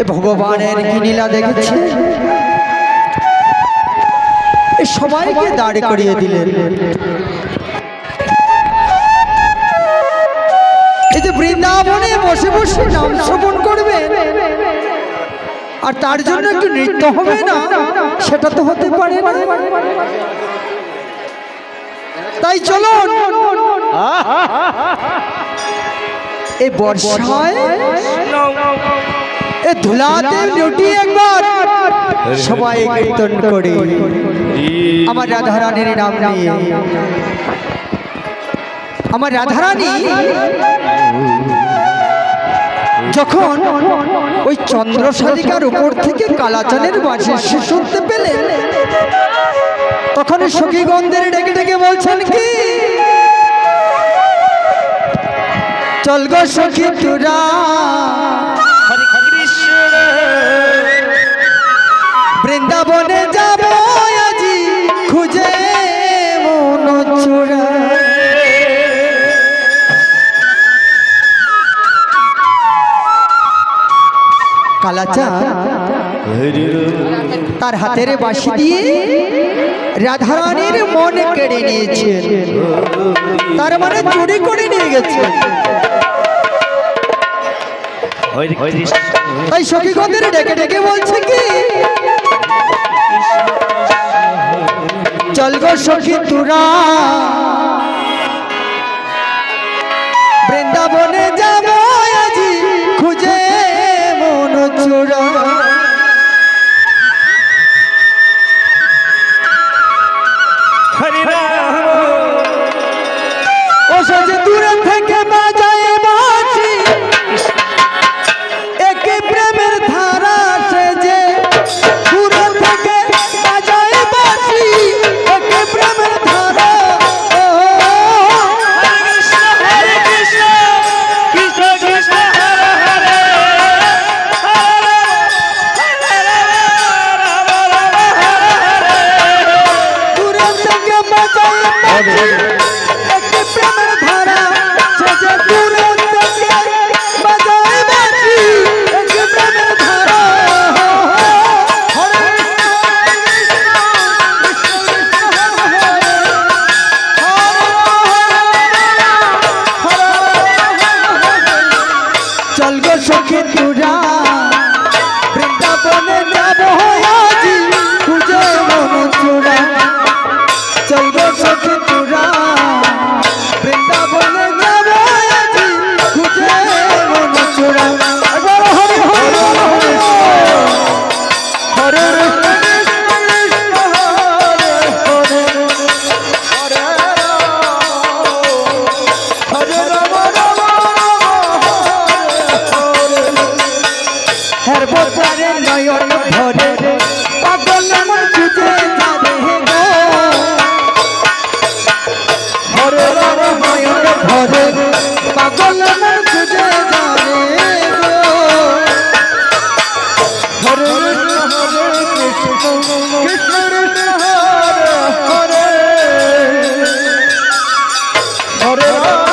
এ ভগবানের কি লীলা দেখেছে? এ সবাইকে দাঁড় করিয়ে দিলেন। এই যে বৃন্দাবনে বসে বসে নাম শ্রবণ করবে আর তার জন্য একটু নৃত্য হবে না সেটা তো হতে পারে না। তাই চলুন। এই বর্ষায় এ ধুলাতে লুটি একবার। সবাই কীর্তন করে। আমার রাধারানীর নাম নিয়ে। আমার রাধারানী যখন ওই চন্দ্রশালিকার উপর থেকে কালাচানের বাঁশির সুর শুনতে পেলেন, তখন সখীগন্ধের ডেকে ডেকে বলছেন, কি? চল গো সখী তুরা তার হাতের বাসি দিয়ে রাধারানীর মন কেড়ে নিয়েছেন তার মানে চুরি করে নিয়ে গেছে। ডেকে ডেকে বলছে কি, চল গো সখী তুরা। বৃন্দাবনে যাব 감사합니다. নয়ন ভরে পাগল মন খুঁজে গো হরে হরে কৃষ্ণ কৃষ্ণ হরে হরে। হরে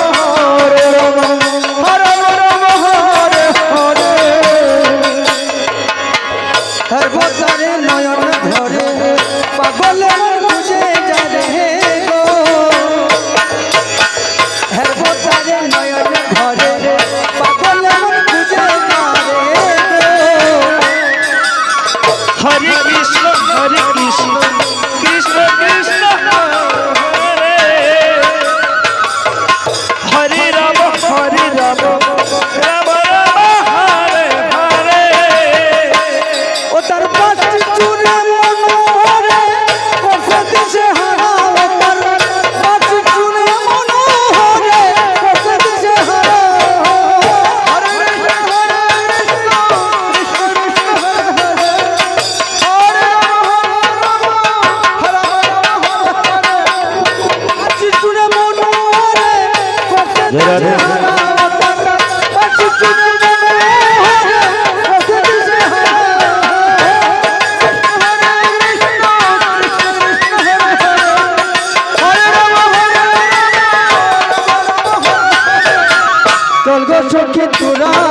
সখী তোরা।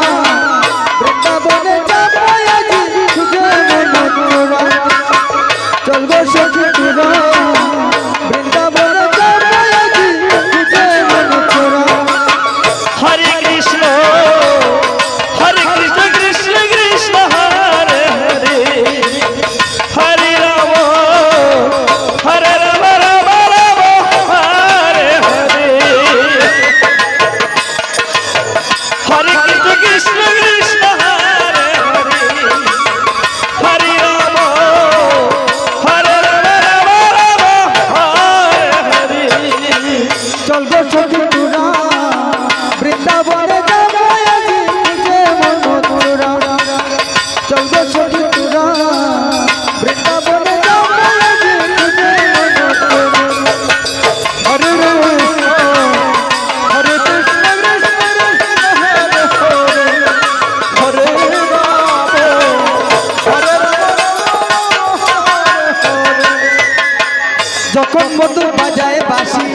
মতন বাজায় বাসি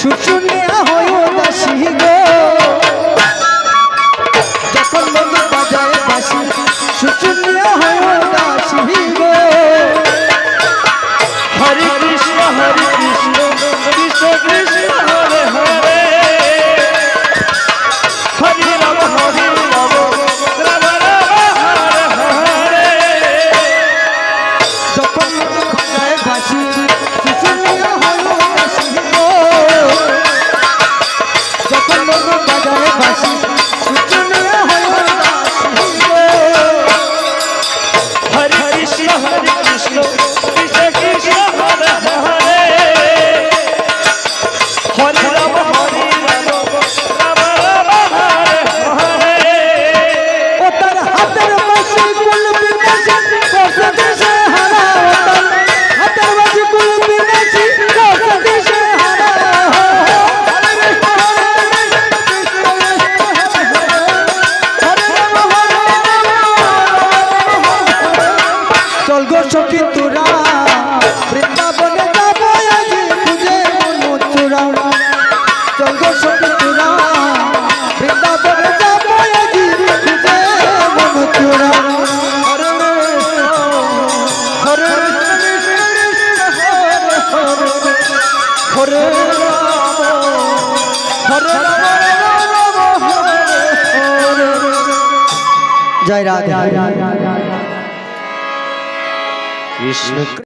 সুর শুনে হরে রাম হরে রাম জয় রাধে। কৃষ্ণ